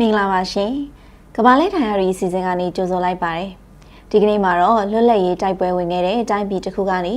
မင်္ဂလာပါရှင်ကဘာလဲထိုင်ရရီစီစဉ်ကနေကြိုဆိုလိုက်ပါတယ်ဒီကနေ့မှာတော့လွတ်လပ်ရေးတိုက်ပွဲဝင်ခဲ့တဲ့အတိုင်းပြည်တစ်ခုကနေ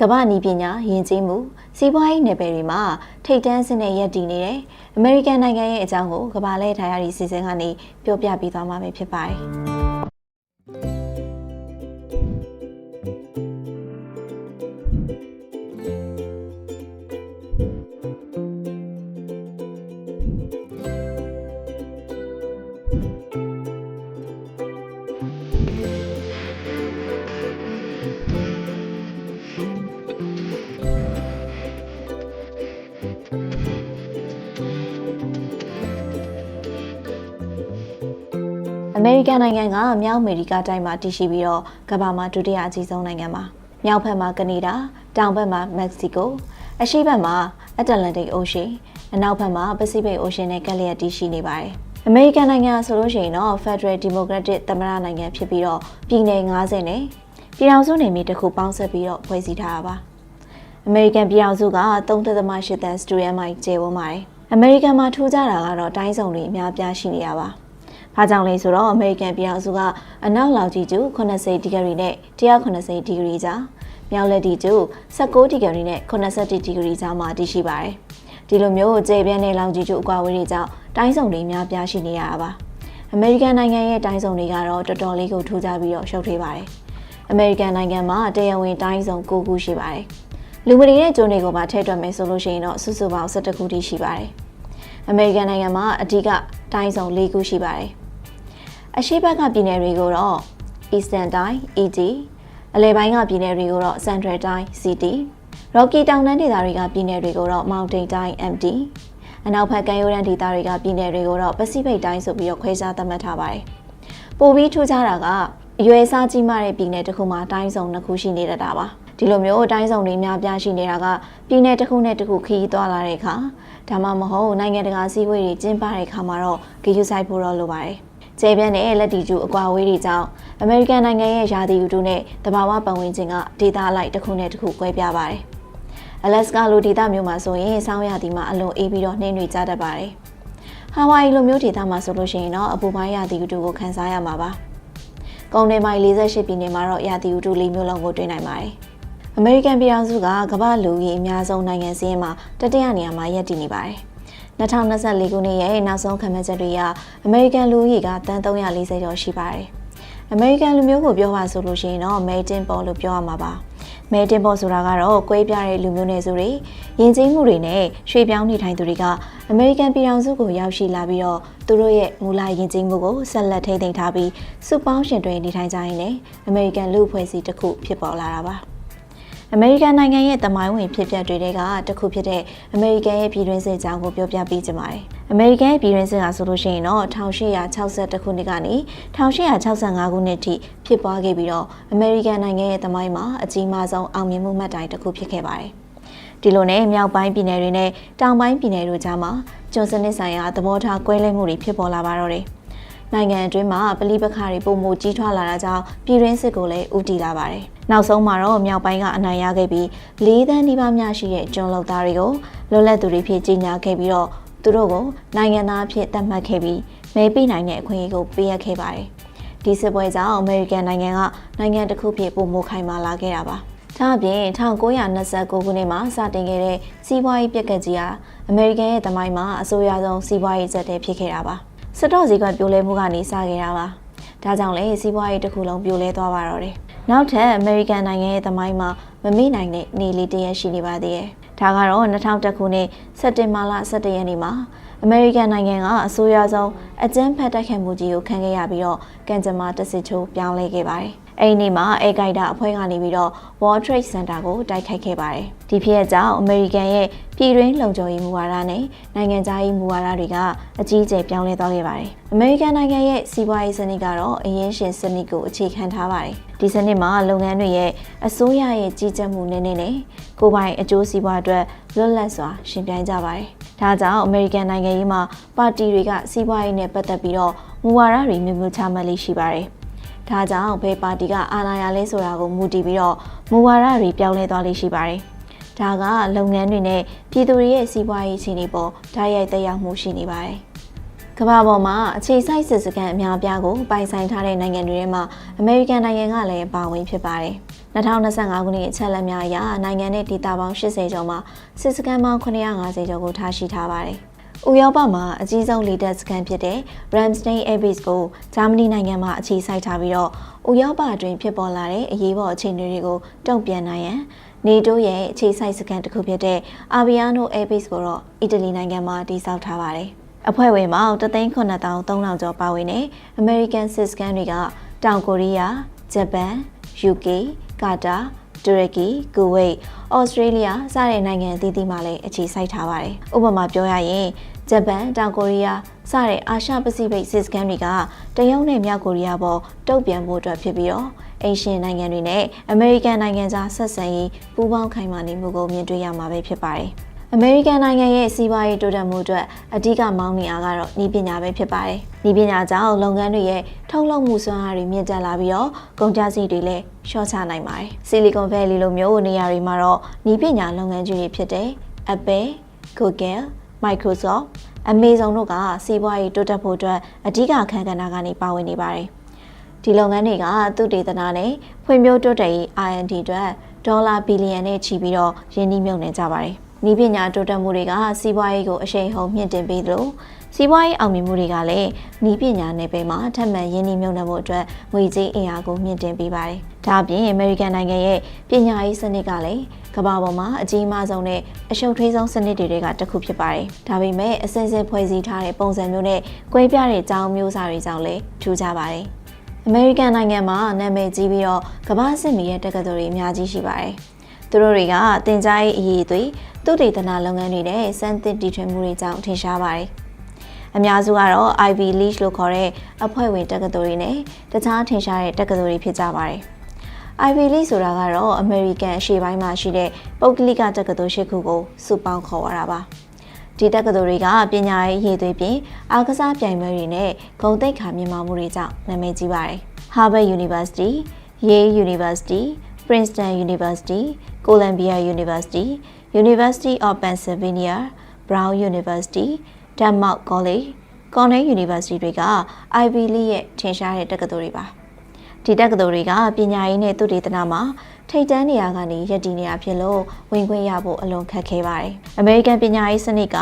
ကမ္ဘာနီးပညာယဉ်ကျေးမှုစီးပွားရေးနယ်ပယ်တွေမှာထိတ်တန်းစနစ်ရပ်တည်နေတဲ့အမေရိကန်နိုင်ငံရဲ့အကြောင်းကိုကဘာလဲထိုင်ရရီစီစဉ်ကနေပြောပြပေးသွားမှာဖြစ်ပါတယ် မေရိကန်နိုင်ငံကမြောက်အမေရိကတိုင်းမှာတည်ရှိပြီးတော့ကမ္ဘာမှာဒုတိယအကြီးဆုံးနိုင်ငံပါမြောက်ဘက်မှာကနေဒါတောင်ဘက်မှာမက္ကဆီကိုအရှေ့ဘက်မှာအတ္တလန္တိတ်အိုရှင်းအနောက်ဘက်မှာပစိဖိတ်အိုရှင်းနဲ့ကပ်လျက်တည်ရှိနေပါတယ်အမေရိကန်နိုင်ငံဆိုလို့ရှိရင်တော့ Federal Democratic သမ္မတနိုင်ငံဖြစ်ပြီးတော့ပြည်နယ်90နဲ့ပြည်ထောင်စုနယ်မြေတစ်ခုပေါင်းစပ်ပြီးတော့ဖွဲ့စည်းထားတာပါအမေရိကန်ပြည်ထောင်စုက3.8တန်းစတူဒီယမ်မိုင်ကျယ်ဝန်းပါတယ်အမေရိကန်မှာထူးခြားတာကတော့တိုင်းစုံတွေအများပြားရှိနေရပါ။ ဘာကြောင့်လဲဆိုတော့အမေရိကန်ပြည်အောင်စုကအနောက်လောက်ကြီးကျူ80ဒီဂရီနဲ့180ဒီဂရီကြားမြောက်လက်တီကျူ16ဒီဂရီနဲ့81ဒီဂရီကြားမှာတည်ရှိပါတယ်။ဒီလိုမျိုးကျေပြန့်တဲ့လောက်ကြီးကျူအကွာအဝေးတွေကြောင့်တိုင်းစုံတွေအများပြားရှိနေရတာပါ။အမေရိကန်နိုင်ငံရဲ့တိုင်းစုံတွေကတော့တော်တော်လေးကိုထူးခြားပြီးတော့ရှုပ်ထွေးပါတယ်။အမေရိကန်နိုင်ငံမှာတရားဝင်တိုင်းစုံ9ခုရှိပါတယ်။လူမတွေနဲ့ကျွန်းတွေကိုပါထည့်တွက်မယ်ဆိုလို့ရှိရင်တော့စုစုပေါင်း17ခုထိရှိပါတယ်။အမေရိကန်နိုင်ငံမှာအဓိကတိုင်းစုံ၄ခုရှိပါတယ်။ အရှေ့ဘက်ကပြည်နယ်တွေကိုတော့ Eastern တိုင်း ED အလယ်ပိုင်းကပြည်နယ်တွေကိုတော့ Central တိုင်း CT Rocky တောင်တန်းဒေသတွေကပြည်နယ်တွေကိုတော့ Mountain တိုင်း MD အနောက်ဘက်ကမ်းရိုးတန်းဒေသတွေကပြည်နယ်တွေကိုတော့ Pacific တိုင်းဆိုပြီးတော့ခွဲခြားသတ်မှတ်ထားပါတယ်။ပိုပြီးထူးခြားတာကအရွယ်စားကြီးမားတဲ့ပြည်နယ်တစ်ခုမှာတိုင်းစုံနှစ်ခုရှိနေတတ်တာပါ။ဒီလိုမျိုးတိုင်းစုံတွေများပြားရှိနေတာကပြည်နယ်တစ်ခုနဲ့တစ်ခုခရီးသွားလာတဲ့အခါဒါမှမဟုတ်နိုင်ငံတကာစည်းဝေးတွေကျင်းပတဲ့အခါမှာတော့ဂရုစိုက်ဖို့တော့လိုပါတယ်။ ကျေပြန့်တဲ့လက်တီကျူအကွာဝေးတွေကြောင့်အမေရိကန်နိုင်ငံရဲ့ယာတီဥတုနဲ့တဘာဝပတ်ဝန်းကျင်ကဒေသအလိုက်တစ်ခုနဲ့တစ်ခုကွဲပြားပါတယ်။အလက်စကာလိုဒေသမျိုးမှာဆိုရင်ဆောင်းရာသီမှာအလွန်အေးပြီးတော့နှင်းတွေကျတတ်ပါတယ်။ဟာဝိုင်လိုမျိုးဒေသမှာဆိုလို့ရှိရင်တော့အပူပိုင်းရာသီဥတုကိုခန်းစားရမှာပါ။ကုန်းနယ်မိုင်48ပြည်နယ်မှာတော့ရာသီဥတုလေးမျိုးလုံးကိုတွေ့နိုင်ပါတယ်။အမေရိကန်ပြည်ထောင်စုကကမ္ဘာလူကြီးအများဆုံးနိုင်ငံစည်းမှာတတိယနေရာမှာရပ်တည်နေပါတယ်။ 2024ခုနှစ်ရဲ့နောက်ဆုံးခန့်မှန်းချက်တွေအရအမေရိကန်လူကြီးကတန်340ကျော်ရှိပါတယ်။အမေရိကန်လူမျိုးကိုပြောပါဆိုလို့ရှိရင်တော့ Made in ပေါ်လို့ပြောရမှာပါ။ Made in ပေါ်ဆိုတာကတော့ကွဲပြားတဲ့လူမျိုးနည်းစုတွေယဉ်ကျေးမှုတွေနဲ့ရွှေ့ပြောင်းနေထိုင်သူတွေကအမေရိကန်ပြည်ထောင်စုကိုရောက်ရှိလာပြီးတော့သူတို့ရဲ့မူလယဉ်ကျေးမှုကိုဆက်လက်ထိန်းသိမ်းထားပြီးစုပေါင်းရှင်တွဲနေထိုင်ကြရင်းနဲ့အမေရိကန်လူအဖွဲ့အစည်းတစ်ခုဖြစ်ပေါ်လာတာပါ။ အမေရိကန်နိုင်ငံရဲ့တမိုင်းဝင်ဖြစ်ပျက်တွေကတစ်ခုဖြစ်တဲ့အမေရိကန်ရဲ့ပြည်တွင်းစစ်ကြောင်းကိုပြောပြပေးကြပါမယ်။အမေရိကန်ရဲ့ပြည်တွင်းစစ်ကဆိုလို့ရှိရင်တော့1862ခုနှစ်ကနေ1865ခုနှစ်ထိဖြစ်ပွားခဲ့ပြီးတော့အမေရိကန်နိုင်ငံရဲ့တမိုင်းမှာအကြီးမားဆုံးအောင်မြင်မှုမှတ်တိုင်တစ်ခုဖြစ်ခဲ့ပါတယ်။ဒီလိုနဲ့မြောက်ပိုင်းပြည်နယ်တွေနဲ့တောင်ပိုင်းပြည်နယ်တို့ကြားမှာကျွန်းစနစ်ဆိုင်ရာသဘောထားကွဲလွဲမှုတွေဖြစ်ပေါ်လာပါတော့တယ်။နိုင်ငံအတွင်းမှာပဋိပက္ခတွေပုံမူကြီးထွားလာတာကြောင့်ပြည်တွင်းစစ်ကိုလည်းဦးတည်လာပါတယ်။ နောက်ဆုံးမှာတော့မြောက်ပိုင်းကအနိုင်ရခဲ့ပြီး၄တန်းဒီပါများရှိတဲ့ကျွန်းလောက်သားတွေကိုလွတ်လပ်သူတွေဖြစ်ကြီးညာခဲ့ပြီးတော့သူတို့ကိုနိုင်ငံသားအဖြစ်သတ်မှတ်ခဲ့ပြီးမဲပေးနိုင်တဲ့အခွင့်အရေးကိုပေးအပ်ခဲ့ပါတယ်။ဒီစစ်ပွဲကြောင့်အမေရိကန်နိုင်ငံကနိုင်ငံတစ်ခုဖြစ်ပုံမိုခိုင်မာလာခဲ့တာပါ။ဒါအပြင်1929ခုနှစ်မှာစတင်ခဲ့တဲ့စီးပွားရေးပြက်ကကြီးဟာအမေရိကန်ရဲ့သမိုင်းမှာအဆိုးရွားဆုံးစီးပွားရေးချက်တည်းဖြစ်ခဲ့တာပါ။စစ်တော့ဈေးကွက်ပြိုလဲမှုကနေစခဲ့တာပါ။ဒါကြောင့်လည်းစီးပွားရေးတစ်ခုလုံးပြိုလဲသွားပါတော့တယ်။ နောက်ထပ်အမေရိကန်နိုင်ငံရဲ့သမိုင်းမှာမမေ့နိုင်တဲ့နေလေးတရက်ရှိနေပါသေးတယ်။ဒါကတော့2000ခုနှစ်စက်တင်ဘာလ17ရက်နေ့မှာအမေရိကန်နိုင်ငံကအဆိုးရွားဆုံးအကြမ်းဖက်တိုက်ခိုက်မှုကြီးကိုခံခဲ့ရပြီးတော့ကန်ဂျမာတစ်စစ်ချိုးပြောင်းလဲခဲ့ပါတယ်။ အဲဒီနေ့မှာအေဂိုက်တာအဖွဲ့ကနေပြီးတော့ World Trade Center ကိုတိုက်ခိုက်ခဲ့ပါတယ်။ဒီဖြစ်အကြောင်းအမေရိကန်ရဲ့ပြည်တွင်းလုံခြုံရေးမူဝါဒနဲ့နိုင်ငံခြားရေးမူဝါဒတွေကအကြီးအကျယ်ပြောင်းလဲသွားခဲ့ပါတယ်။အမေရိကန်နိုင်ငံရဲ့စီးပွားရေးစနစ်ကတော့အရင်ရှင်စနစ်ကိုအခြေခံထားပါတယ်။ဒီစနစ်မှာလုပ်ငန်းတွေရဲ့အစိုးရရဲ့ကြီးကြပ်မှုနည်းနည်းနဲ့ကိုယ်ပိုင်အကျိုးစီးပွားအတွက်လွတ်လပ်စွာရှင်ပြိုင်ကြပါတယ်။ဒါကြောင့်အမေရိကန်နိုင်ငံရေးမှာပါတီတွေကစီးပွားရေးနဲ့ပတ်သက်ပြီးတော့မူဝါဒတွေမျိုးမျိုးချမှတ်လေးရှိပါတယ်။ ဒါကြောင့်ဘယ်ပါတီကအာဏာရလဲဆိုတာကိုမူတည်ပြီးတော့မူဝါဒတွေပြောင်းလဲသွားလေးရှိပါတယ်။ဒါကလုပ်ငန်းတွေနဲ့ပြည်သူတွေရဲ့စီးပွားရေးအခြေအနေပေါ်ဓာတ်ရိုက်သက်ရောက်မှုရှိနေပါတယ်။ကမ္ဘာပေါ်မှာအခြေစိုက်စစ်စခန်းအများအပြားကိုပိုင်ဆိုင်ထားတဲ့နိုင်ငံတွေထဲမှာအမေရိကန်နိုင်ငံကလည်းပါဝင်ဖြစ်ပါတယ်။2025ခုနှစ်အချက်အလက်များအရနိုင်ငံနဲ့ဒေသပေါင်း80ကျော်မှာစစ်စခန်းပေါင်း950ကျော်ကိုထားရှိထားပါတယ်။ ဥရောပမှာအကြီးဆုံးလေတပ်စခန်းဖြစ်တဲ့ Ramstein Air Base ကိုဂျာမနီနိုင်ငံမှာအခြေစိုက်ထားပြီးတော့ဥရောပအတွင်းဖြစ်ပေါ်လာတဲ့အရေးပေါ်အခြေအနေတွေကိုတုံ့ပြန်နိုင်ရန်နေတိုးရဲ့အခြေစိုက်စခန်းတစ်ခုဖြစ်တဲ့ Aviano Air Base ကိုတော့အီတလီနိုင်ငံမှာတည်ဆောက်ထားပါတယ်။အဖွဲ့ဝင်ပေါင်း3,900ကျော်ပါဝင်တဲ့ American စစ်စခန်းတွေကတောင်ကိုရီးယား၊ဂျပန်၊ UK ကာတာ တူရကီကူဝိတ်ဩစတြေးလျစတဲ့နိုင်ငံအသီးသီးမှာလည်းအခြေစိုက်ထားပါတယ်။ဥပမာပြောရရင်ဂျပန်တောင်ကိုရီးယားစတဲ့အာရှပစိဖိတ်စစ်စခန်းတွေကတရုတ်နဲ့မြောက်ကိုရီးယားပေါ်တုံ့ပြန်ဖို့အတွက်ဖြစ်ပြီးတော့အိရှင်နိုင်ငံတွေနဲ့အမေရိကန်နိုင်ငံကြားဆက်ဆံရေးပူးပေါင်းခိုင်မာနေမှုကိုမြင်တွေ့ရမှာပဲဖြစ်ပါတယ်။ အမေရိကန်နိုင်ငံရဲ့စီးပွားရေးတိုးတက်မှုအတွက်အဓိကမောင်းနေအားကတော့ဤပညာပဲဖြစ်ပါတယ်။ဤပညာကြောင့်လုပ်ငန်းတွေရဲ့ထုတ်လုပ်မှုစွမ်းအားတွေမြင့်တက်လာပြီးတော့ကုန်ကျစရိတ်တွေလည်းလျှော့ချနိုင်ပါတယ်။ Silicon Valley လိုမျိုးနေရာတွေမှာတော့ဤပညာလုပ်ငန်းကြီးတွေဖြစ်တဲ့ Apple, Google, Microsoft, Amazon တို့ကစီးပွားရေးတိုးတက်ဖို့အတွက်အဓိကအခန်းကဏ္ဍကနေပါဝင်နေပါတယ်။ဒီလုပ်ငန်းတွေကသူတေသနာနဲ့ဖွံ့ဖြိုးတိုးတက်ရေး R&D အတွက်ဒေါ်လာဘီလီယံနဲ့ချီပြီးတော့ယင်းနှိမ့်မြုပ်နေကြပါတယ်။ ဤပညာတိုးတက်မှုတွေကစီးပွားရေးကိုအရှိန်ဟုန်မြင့်တင်ပေးသလိုစီးပွားရေးအောင်မြင်မှုတွေကလည်းဤပညာနယ်ပယ်မှာထပ်မံရင်းနှီးမြှုပ်နှံမှုအတွက်ငွေကြေးအင်အားကိုမြင့်တင်ပေးပါတယ်။ဒါအပြင်အမေရိကန်နိုင်ငံရဲ့ပညာရေးစနစ်ကလည်းကမ္ဘာပေါ်မှာအကြီးမားဆုံးနဲ့အရှုပ်ထွေးဆုံးစနစ်တွေကတစ်ခုဖြစ်ပါတယ်။ဒါပေမဲ့အစဉ်စဉ်ဖွဲ့စည်းထားတဲ့ပုံစံမျိုးနဲ့ကွဲပြားတဲ့ကြောင်းမျိုးစာတွေကြောင့်လည်းထူးခြားပါတယ်။အမေရိကန်နိုင်ငံမှာနာမည်ကြီးပြီးတော့ကမ္ဘာစစ်မီရဲ့တက္ကသိုလ်တွေအများကြီးရှိပါတယ်။သူတို့တွေကတင် जा ရေးအရေးတွေသူ တေသနာလုပ်ငန်းတွေနဲ့စမ်းသစ်တည်ထွင်မှုတွေကြောင့်ထင်ရှားပါတယ်။အများစုကတော့ Ivy League လို့ခေါ်တဲ့အဖွဲ့ဝင်တက္ကသိုလ်တွေနဲ့တခြားထင်ရှားတဲ့တက္ကသိုလ်တွေဖြစ်ကြပါတယ်။ Ivy League ဆိုတာကတော့ American အရှေ့ပိုင်းမှာရှိတဲ့ပုဂ္ဂလိကတက္ကသိုလ်ရှစ်ခုကိုစုပေါင်းခေါ်ရတာပါ။ဒီတက္ကသိုလ်တွေကပညာရေးရည်သွေးပြင်အားကစားပြိုင်ပွဲတွေနဲ့ဂုဏ်သိက္ခာမြင့်မားမှုတွေကြောင့်နာမည်ကြီးပါတယ်။ Harvard University, Yale University, Princeton University, Columbia University, University of Pennsylvania, Brown University, Denmark College, Cornell University တွေက Ivy League ရဲ့ထင်ရှားတဲ့တက္ကသိုလ်တွေပါဒီတက္ကသိုလ်တွေကပညာရေးနဲ့သုတေသနမှာထိပ်တန်းနေရာကနေရည်တည်နေတာဖြစ်လို့ဝင်ခွင့်ရဖို့အလွန်ခက်ခဲပါတယ်။အမေရိကန်ပညာရေးစနစ်က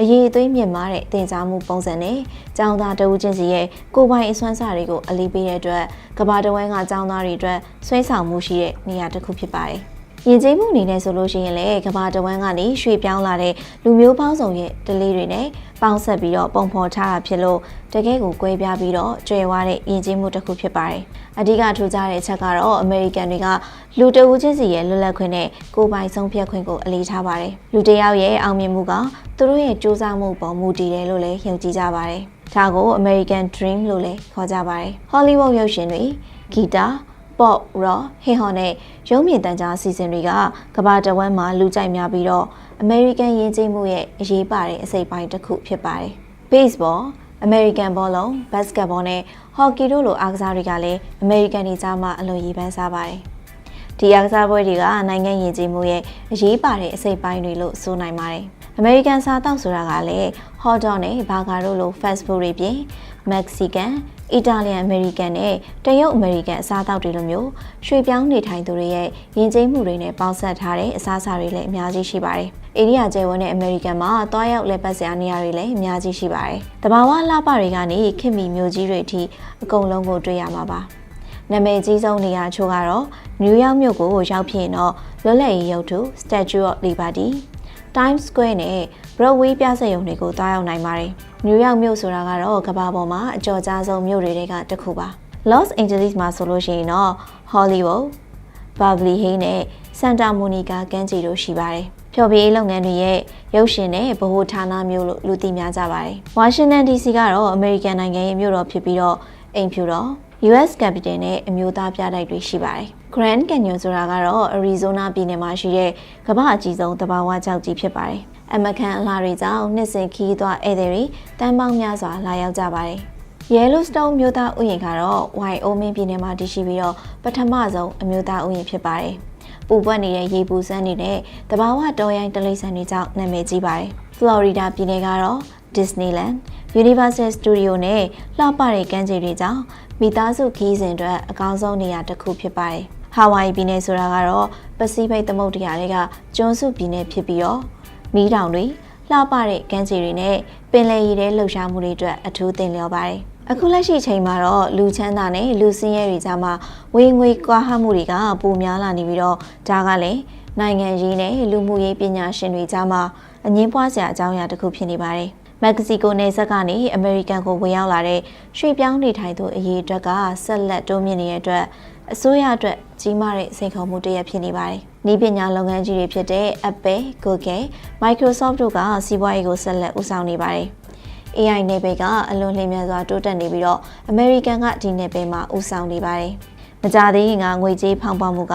အရေးအသွေးမြင့်မားတဲ့သင်ကြားမှုပုံစံနဲ့ကျောင်းသားတဦးချင်းစီရဲ့ကိုယ်ပိုင်အစွမ်းစားတွေကိုအလေးပေးတဲ့အတွက်ကမ္ဘာတဝန်းကကျောင်းသားတွေအတွက်ဆွဲဆောင်မှုရှိတဲ့နေရာတစ်ခုဖြစ်ပါတယ်။ ယဉ်ကျေးမှုအနေနဲ့ဆိုလို့ရှိရင်လည်းကဘာတဝန်းကနေရွှေ့ပြောင်းလာတဲ့လူမျိုးပေါင်းစုံရဲ့ဒလေးတွေနဲ့ပေါင်းဆက်ပြီးတော့ပုံဖော်ထားတာဖြစ်လို့တကယ်ကိုကွဲပြားပြီးတော့ကျွယ်ဝတဲ့ယဉ်ကျေးမှုတစ်ခုဖြစ်ပါတယ်။အဓိကထူးခြားတဲ့အချက်ကတော့အမေရိကန်တွေကလူတဦးချင်းစီရဲ့လွတ်လပ်ခွင့်နဲ့ကိုယ်ပိုင်ဆုံးဖြတ်ခွင့်ကိုအလေးထားပါတယ်။လူတယောက်ရဲ့အောင်မြင်မှုကသူတို့ရဲ့စူးစမ်းမှုပေါ်မူတည်တယ်လို့လည်းယုံကြည်ကြပါတယ်။ဒါကို American Dream လို့လည်းခေါ်ကြပါတယ်။ Hollywood ရုပ်ရှင်တွေဂီတာ pop rock hip hop နဲ့ရုံးမြင့်တန်းကြားအစီအစဉ်တွေကကမ္ဘာတဝန်းမှာလူကြိုက်များပြီးတော့ American ယဉ်ကျေးမှုရဲ့အရေးပါတဲ့အစိပ်ပိုင်းတစ်ခုဖြစ်ပါတယ်။ Baseball American ဘောလုံး Basketball နဲ့ Hockey တို့လိုအားကစားတွေကလည်း American တွေကြားမှာအလွန်ရည်ပန်းစားပါတယ်။ဒီအားကစားပွဲတွေကနိုင်ငံယဉ်ကျေးမှုရဲ့အရေးပါတဲ့အစိပ်ပိုင်းတွေလို့ဆိုနိုင်ပါတယ်။ American စားတောက်ဆိုတာကလည်း hot dog နဲ့ burger တို့လို fast food တွေပြင် Mexican အီတာလီယန်အမေရိကန်နဲ့တရုတ်အမေရိကန်အစားအသောက်တွေလိုမျိုးရွှေ့ပြောင်းနေထိုင်သူတွေရဲ့ယဉ်ကျေးမှုတွေနဲ့ပေါင်းစပ်ထားတဲ့အစားအစာတွေလည်းအများကြီးရှိပါတယ်။အိန္ဒိယကျယ်ဝန်းတဲ့အမေရိကန်မှာတွားရောက်လက်ပတ်စရာနေရာတွေလည်းအများကြီးရှိပါတယ်။တဘာဝလှပတွေကနေခင်မီမျိုးကြီးတွေအထိအကုန်လုံးကိုတွေ့ရမှာပါ။နာမည်ကြီးဆုံးနေရာချို့ကတော့နယူးယောက်မြို့ကိုရောက်ဖြစ်ရင်တော့လွတ်လပ်ရေးရုပ်တု Statue of Liberty, Times Square နဲ့ Broadway ပြဆက်ရုံတွေကိုတွားရောက်နိုင်ပါတယ်။နယူးယောက်မြို့ဆိုတာကတော့ကမ္ဘာပေါ်မှာအကျော်ကြားဆုံးမြို့တွေကတစ်ခုပါ။ Los Angeles မှာဆိုလို့ရှိရင်တော့ Hollywood, Beverly Hills နဲ့ Santa Monica ကမ်းခြေတို့ရှိပါတယ်။ဖျော်ဖြေရေးလုပ်ငန်းတွေရဲ့ရုပ်ရှင်နဲ့ဗဟိုဌာနမျိုးလို့လူသိများကြပါတယ်။ Washington DC ကတော့ American နိုင်ငံရဲ့မြို့တော်ဖြစ်ပြီးတော့အိမ်ဖြူတော် US Capital နဲ့အမျိုးသားပြတိုက်တွေရှိပါတယ်။ Grand Canyon ဆိုတာကတော့ Arizona ပြည်နယ်မှာရှိတဲ့ကမ္ဘာအကြီးဆုံးသဘာဝကျောက်ကြီးဖြစ်ပါတယ်။အမကန်အလားတွေကြောင့်နှစ်စဉ်ခီးသွားဧည့်သည်တွေတန်းပေါင်းများစွာလာရောက်ကြပါတယ်။ Yellowstone မြို့သားဥယျာဉ်ကတော့ Wyoming ပြည်နယ်မှာတည်ရှိပြီးတော့ပထမဆုံးအမျိုးသားဥယျာဉ်ဖြစ်ပါတယ်။ပူပွက်နေတဲ့ရေပူစမ်းနေတဲ့တဘာဝတော်ရိုင်းတလိษံတွေကြောင့်နာမည်ကြီးပါတယ်။ Florida ပြည်နယ်ကတော့ Disneyland, Universal Studio နဲ့လှပတဲ့ကမ်းခြေတွေကြောင့် မိသားစုခီးစဉ်အတွက်အကောင်းဆုံးနေရာတစ်ခုဖြစ်ပါတယ်။ဟာဝိုင်ပြည်နယ်ဆိုတာကတော့ပစိဖိတ်သမုဒ္ဒရာတွေကကျွန်းစုပြည်နယ်ဖြစ်ပြီးတော့မီးတောင်တွေလှပတဲ့ကမ်းခြေတွေနဲ့ပင်လယ်ရည်ထဲလှုပ်ရှားမှုတွေအတွက်အထူးသင်လျော်ပါတယ်။အခုလက်ရှိချိန်မှာတော့လူချမ်းသာနဲ့လူစင်းရဲတွေကြားမှာဝေငွေကွာဟမှုတွေကပိုများလာနေပြီးတော့ဒါကလည်းနိုင်ငံရေးနဲ့လူမှုရေးပညာရှင်တွေကြားမှာအငင်းပွားစရာအကြောင်းအရာတစ်ခုဖြစ်နေပါတယ်။ မက္ကဆီကိုနယ်စပ်ကနေအမေရိကန်ကိုဝင်ရောက်လာတဲ့ရွှေ့ပြောင်းနေထိုင်သူအရေးအတွက်ကဆက်လက်တိုးမြင့်နေတဲ့အတွက်အစိုးရအတွက်ကြီးမားတဲ့စိန်ခေါ်မှုတစ်ရပ်ဖြစ်နေပါတယ်။ဤပညာလုပ်ငန်းကြီးတွေဖြစ်တဲ့ Apple, Google, Microsoft တို့ကစီးပွားရေးကိုဆက်လက်ဦးဆောင်နေပါတယ်။ AI နယ်ပယ်ကအလွန်လျင်မြန်စွာတိုးတက်နေပြီးတော့ American ကဒီနယ်ပယ်မှာဦးဆောင်နေပါတယ်။မကြသေးခင်ကငွေကြေးဖောင်းပွားမှုက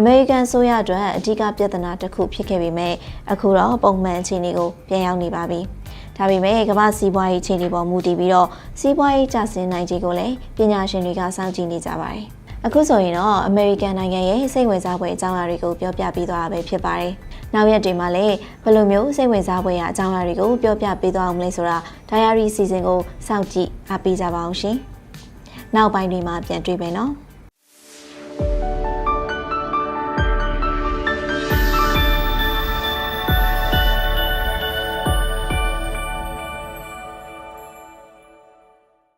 American ဆိုရအတွက်အဓိကပြဿနာတစ်ခုဖြစ်ခဲ့ပေမဲ့အခုတော့ပုံမှန်အခြေအနေကိုပြန်ရောက်နေပါပြီ။ ဒါပေမဲ့ကမ္ဘာစီးပွားရေးအခြေအနေပေါ်မူတည်ပြီးတော့စီးပွားရေးကျဆင်းနိုင်ခြေကိုလည်းပညာရှင်တွေကစောင့်ကြည့်နေကြပါတယ်။အခုဆိုရင်တော့ American နိုင်ငံရဲ့စိတ်ဝင်စားဖွယ်အကြောင်းအရာတွေကိုပြောပြပေးသွားတာပဲဖြစ်ပါတယ်။နောက်ရက်တွေမှာလည်းဘယ်လိုမျိုးစိတ်ဝင်စားဖွယ်ရာအကြောင်းအရာတွေကိုပြောပြပေးသွားအောင်မလဲဆိုတာ Diary Season ကိုစောင့်ကြည့်အားပေးကြပါအောင်ရှင်။နောက်ပိုင်းတွေမှာပြန်တွေ့မယ်နော်။